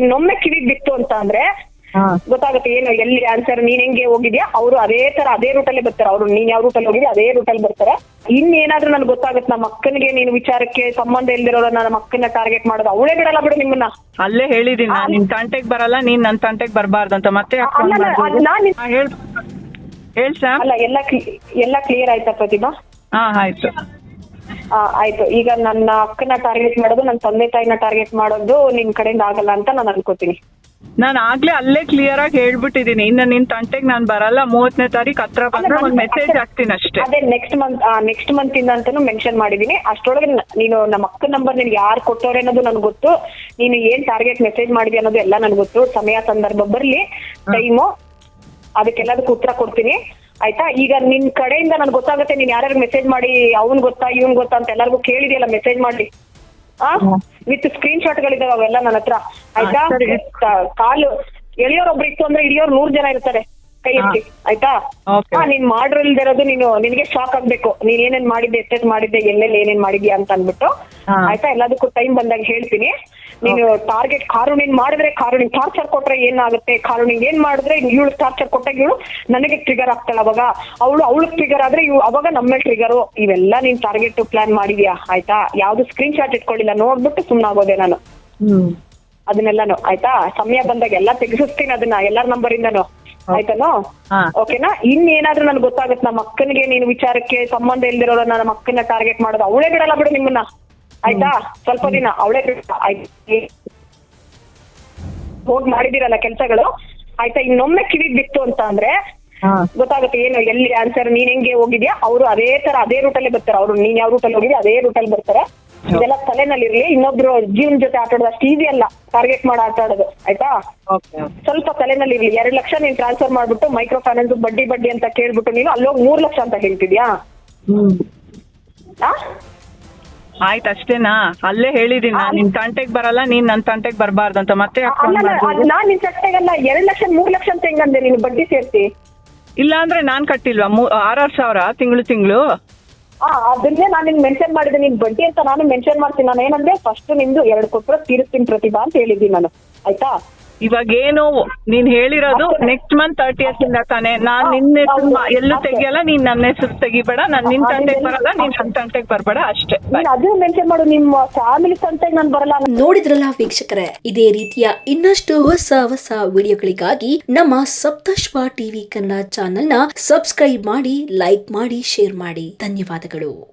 ಇನ್ನೊಮ್ಮೆ ಕಿವಿಗ್ ಬಿತ್ತು ಅಂತ ಅಂದ್ರೆ ಗೊತ್ತಾಗುತ್ತೆ ಏನು ಎಲ್ಲಿ ಆನ್ಸರ್ ನೀನ್ ಹೆಂಗೆ ಹೋಗಿದ್ಯಾ? ಅವರು ಅದೇ ತರ ಅದೇ ರೂಟಲ್ಲೇ ಬರ್ತಾರೆ. ಅವ್ರು ನೀನ್ ಯಾವ ರೂಟಲ್ಲಿ ಹೋಗಿದ್ಯಾ? ಅದೇ ರೂಟಲ್ಲಿ ಬರ್ತಾರೆ. ಇನ್ನೇನಾದ್ರೂ ನನ್ಗೆ ಗೊತ್ತಾಗುತ್ತೆ ನಮ್ಮ ಅಕ್ಕನಿಗೆ ನೀನು ವಿಚಾರಕ್ಕೆ ಸಂಬಂಧ ಇಲ್ದಿರೋ ನಮ್ಮ ಅಕ್ಕನ ಟಾರ್ಗೆಟ್ ಮಾಡೋದು ಅವಳೇ ಬಿಡಲ್ಲ ಬಿಡು ನಿಮ್ಮನ್ನ. ಅಲ್ಲೇ ಹೇಳಿದೀನಿ ನಾನು. ನಿನ್ ತಂಟೆಗ್ ಬರಲ್ಲ ನೀನ್ ನನ್ ತಂಟೆಗ್ ಬರಬಾರ್ದು ಅಂತ ಮತ್ತೆ ಹೇಳ್. ಅಲ್ಲ ಎಲ್ಲ ಎಲ್ಲ ಕ್ಲಿಯರ್ ಆಯ್ತಾ ಪ್ರತಿಭಾ? ಹಾ ಆಯ್ತು. ಆಯ್ತು. ಈಗ ನನ್ನ ಅಕ್ಕನ ಟಾರ್ಗೆಟ್ ಮಾಡೋದು ನನ್ನ ತಂದೆ ತಾಯಿನ ಟಾರ್ಗೆಟ್ ಮಾಡೋದು ನಿಮ್ ಕಡೆಯಿಂದ ಆಗಲ್ಲ ಅಂತ ನಾನು ಅನ್ಕೋತೀನಿ. ನಾನು ಆಗ್ಲೇ ಅಲ್ಲೇ ಕ್ಲಿಯರ್ ಆಗಿ ಹೇಳ್ಬಿಟ್ಟಿದೀನಿ ಇನ್ನು ನಿನ್ ತಂಟೆಗ್ ನಾನ್ ಬರಲ್ಲ. ಮೂವತ್ತನೇ ತಾರೀಕು ಹತ್ರ ಬಂದ್ರೆ ಒಂದು ಮೆಸೇಜ್ ಹಾಕ್ತೀನಿ ಅಷ್ಟೇ. ಅದೇ ನೆಕ್ಸ್ಟ್ ಮಂತ್ ನೆಕ್ಸ್ಟ್ ಮಂತ್ ಇಂದ ಅಂತಾನು ಮೆನ್ಷನ್ ಮಾಡಿದೀನಿ. ಅಷ್ಟರೊಳಗೆ ನ- ನೀನು ನಮ್ಮ ಅಕ್ಕ ನಂಬರ್ ನಿನ್ಗೆ ಯಾರು ಕೊಟ್ಟವ್ರೆ ಅನ್ನೋದು ನನ್ಗೆ ಗೊತ್ತು. ನೀನು ಏನ್ ಟಾರ್ಗೆಟ್ ಮೆಸೇಜ್ ಮಾಡಿದ್ಯಾ ಅನ್ನೋದು ಎಲ್ಲ ನನ್ಗೆ ಗೊತ್ತು. ಸಮಯ ಸಂದರ್ಭ ಬರ್ಲಿ ಟೈಮು ಅದಕ್ಕೆಲ್ಲದಕ್ಕೂ ಉತ್ತರ ಕೊಡ್ತೀನಿ. ಆಯ್ತಾ? ಈಗ ನಿನ್ ಕಡೆಯಿಂದ ನನ್ಗೆ ಗೊತ್ತಾಗುತ್ತೆ ನೀನ್ ಯಾರ್ಯಾರು ಮೆಸೇಜ್ ಮಾಡಿ ಅವ್ನ್ ಗೊತ್ತಾ ಇವ್ನ್ ಗೊತ್ತಾ ಅಂತ ಎಲ್ಲರಿಗೂ ಕೇಳಿದೆಯಲ್ಲ ಮೆಸೇಜ್ ಮಾಡಿ. ಆ? ವಿತ್ ಸ್ಕ್ರೀನ್ ಶಾಟ್ಗಳಿದಾವೆ ಅವೆಲ್ಲ ನನ್ನ ಹತ್ರ. ಆಯ್ತಾ? ಕಾಲು ಎಳಿಯೋರ್ ಒಬ್ರು ಕಾಲು ಎಳೆಯೋರೊಬ್ರು ಇತ್ತು ಅಂದ್ರೆ ಇಳಿಯೋರು ನೂರ್ ಜನ ಇರ್ತಾರೆ ಕೈ ಎತ್ತಿ. ಆಯ್ತಾ? Okay. ಹಾ ನೀನ್ ಮಾಡಿಲ್ದಿರೋದು ನೀನು ನಿನಗೆ ಶಾಕ್ ಆಗ್ಬೇಕು. ನೀನ್ ಏನೇನ್ ಮಾಡಿದ್ದೆ ಎಷ್ಟೆಷ್ಟು ಮಾಡಿದ್ದೆ ಎಲ್ಲೆಲ್ಲಿ ಏನೇನ್ ಮಾಡಿದ್ಯಾ ಅಂತ ಅನ್ಬಿಟ್ಟು ಹಾ. ಆಯ್ತಾ? ಎಲ್ಲದಕ್ಕೂ ಟೈಮ್ ಬಂದಾಗ ಹೇಳ್ತೀನಿ. ನೀನು ಟಾರ್ಗೆಟ್ ಕಾರು ನೀನ್ ಮಾಡಿದ್ರೆ ಕಾರುಣಿನ್ ಟಾರ್ಚರ್ ಕೊಟ್ರೆ ಏನಾಗುತ್ತೆ? ಕಾರುಣಿನ್ ಏನ್ ಮಾಡಿದ್ರೆ ಇವಳು ಟಾರ್ಚರ್ ಕೊಟ್ಟಾಗ ಇವಳು ನನಗೆ ಟ್ರಿಗರ್ ಆಗ್ತಾಳ ಅವಾಗ. ಅವಳು ಅವಳು ಟ್ರಿಗರ್ ಆದ್ರೆ ಇವ್ ಅವಾಗ ನಮ್ಮ ಟ್ರಿಗರು ಇವೆಲ್ಲ ನೀನ್ ಟಾರ್ಗೆಟ್ ಪ್ಲಾನ್ ಮಾಡಿದ್ಯಾ? ಆಯ್ತಾ? ಯಾವ್ದು ಸ್ಕ್ರೀನ್ ಶಾಟ್ ಇಟ್ಕೊಳ್ಳಿಲ್ಲ ನೋಡ್ಬಿಟ್ಟು ಸುಮ್ನಾಗೋದೆ ನಾನು. ಅದನ್ನೆಲ್ಲಾನು ಆಯ್ತಾ? ಸಮಯ ಬಂದಾಗ ಎಲ್ಲಾ ತೆಗೆಸಿಸ್ತೀನಿ ಅದನ್ನ ಎಲ್ಲಾರ ನಂಬರ್ ಇಂದನು. ಆಯ್ತಾನು. ಓಕೆನಾ ಇನ್ನೇನಾದ್ರೂ ನನ್ಗೆ ಗೊತ್ತಾಗುತ್ತೆ ನಮ್ಮ ಅಕ್ಕನಿಗೆ ನೀನು ವಿಚಾರಕ್ಕೆ ಸಂಬಂಧ ಇಲ್ದಿರೋ ನಮ್ಮ ಅಕ್ಕನ ಟಾರ್ಗೆಟ್ ಮಾಡೋದು ಅವಳೇ ಬಿಡಲ್ಲ ಬಿಡು ನಿಮ್ಮನ್ನ. ಆಯ್ತಾ? ಸ್ವಲ್ಪ ದಿನ ಅವಳೇ ಹೋಗಿ ಮಾಡಿದಿರಲ್ಲ ಕೆಲ್ಸಗಳು? ಆಯ್ತಾ ಇನ್ನೊಮ್ಮೆ ಕಿವಿಗ್ ಬಿತ್ತು ಅಂತ ಅಂದ್ರೆ ಗೊತ್ತಾಗುತ್ತೆ ಏನು ಎಲ್ಲಿ ಆನ್ಸರ್ ನೀನ್ ಹೆಂಗೆ ಹೋಗಿದ್ಯಾ? ಅವರು ಅದೇ ತರ ಅದೇ ರೂಟಲ್ಲೇ ಬರ್ತಾರೆ. ಅವ್ರು ನೀನ್ ಯಾವ ರೂಟಲ್ಲಿ ಹೋಗಿದ್ಯಾ ಅದೇ ರೂಟಲ್ಲಿ ಬರ್ತಾರೆ. ಇದೆಲ್ಲ ತಲೆನಲ್ಲಿ ಇರ್ಲಿ ಇನ್ನೊಬ್ರು ಜೀವನ ಜೊತೆ ಆಟ ಆಡೋದು ಅಷ್ಟು ಈಸಿ ಅಲ್ಲ. ಟಾರ್ಗೆಟ್ ಮಾಡಿ ಆಟ ಆಡೋದು ಆಯ್ತಾ ಸ್ವಲ್ಪ ತಲೆನಲ್ಲಿ ಇರ್ಲಿ ಎರಡ್ ಲಕ್ಷ ನೀನ್ ಟ್ರಾನ್ಸ್ಫರ್ ಮಾಡ್ಬಿಟ್ಟು ಮೈಕ್ರೋ ಫೈನಾನ್ಸ್ ಬಡ್ಡಿ ಬಡ್ಡಿ ಅಂತ ಕೇಳ್ಬಿಟ್ಟು ನೀನು ಅಲ್ಲೋಗಿ ಮೂರ್ ಲಕ್ಷ ಅಂತ ಹೇಳ್ತಿದ್ಯಾ? ಆಯ್ತು ಅಷ್ಟೇನಾ? ಅಲ್ಲೇ ಹೇಳಿದೀನಿ ನಾನು. ನಿನ್ ತಂಟೆಗ್ ಬರಲ್ಲ ನೀನ್ ನನ್ ತಂಟೆಗೆ ಬರಬಾರ್ದು ಅಂತ ಮತ್ತೆ ಯಾಕ್ phone ಅಲ್ಲ ಮಾಡ್ದೆ? ನಾನ್ ನಿನ್ ಚಟ್ಟೆಗಲ್ಲ ಎರಡ್ ಲಕ್ಷ ಮೂರ್ ಲಕ್ಷ ಅಂತ ಹೆಂಗಂದೆ ನೀನು? ಬಡ್ಡಿ ಸೇರ್ತಿ? ಇಲ್ಲ ಅಂದ್ರೆ ನಾನ್ ಕಟ್ಟಿಲ್ವಾ? ಮೂ ಆರಾರು ಸಾವಿರ ತಿಂಗಳು ತಿಂಗಳು? ಆ ಅದನ್ನೇ ನಾನು ನಿನ್ ಮೆನ್ಷನ್ ಮಾಡಿದೆ. ನಿನ್ ಬಡ್ಡಿ ಅಂತ ನಾನು ಮೆನ್ಷನ್ ಮಾಡ್ತೀನಿ. ನಾನು ಏನಂದ್ರೆ ಫಸ್ಟ್ ನಿಮ್ದು ಎರಡು ಕೊಟ್ಟರೆ ತೀರಿಸ್ತೀನಿ ಪ್ರತಿಭಾ ಅಂತ ಹೇಳಿದ್ದೀನಿ ನಾನು. ಆಯ್ತಾ? ಇವಾಗ ಏನು ನೀನ್ ಹೇಳಿರೋದು ನೆಕ್ಸ್ಟ್ ಮಂತ್ ತರ್ಟಿ ಇಂದ ತಾನೆ. ನಾನ್ ನಿನ್ನ ಹೆಸರು ಎಲ್ಲೂ ತೆಗಿಯಲ್ಲ ನೀನ್ ನನ್ನ ಹೆಸರು ತೆಗಿಬೇಡ ನಾನ್ ನಿನ್ ತಂಟೆಗೆ ಬರಲ್ಲ ನೀನ್ ನನ್ ತಂಟೆಗೆ ಬರ್ಬೇಡ ಅಷ್ಟೇ. ಅದನ್ನ ಮೆನ್ಷನ್ ಮಾಡು ನಿಮ್ಮ ಫ್ಯಾಮಿಲಿ ಸಂತೆಗೆ ನಾನು ಬರಲ್ಲ ನೋಡಿದ್ರಲ್ಲ ವೀಕ್ಷಕರೇ ಇದೇ ರೀತಿಯ ಇನ್ನಷ್ಟು ಹೊಸ ಹೊಸ ವಿಡಿಯೋಗಳಿಗಾಗಿ ನಮ್ಮ ಸಪ್ತಶ್ವ ಟಿವಿ ಕನ್ನಡ ಚಾನೆಲ್ನ ಸಬ್ಸ್ಕ್ರೈಬ್ ಮಾಡಿ ಲೈಕ್ ಮಾಡಿ ಶೇರ್ ಮಾಡಿ. ಧನ್ಯವಾದಗಳು.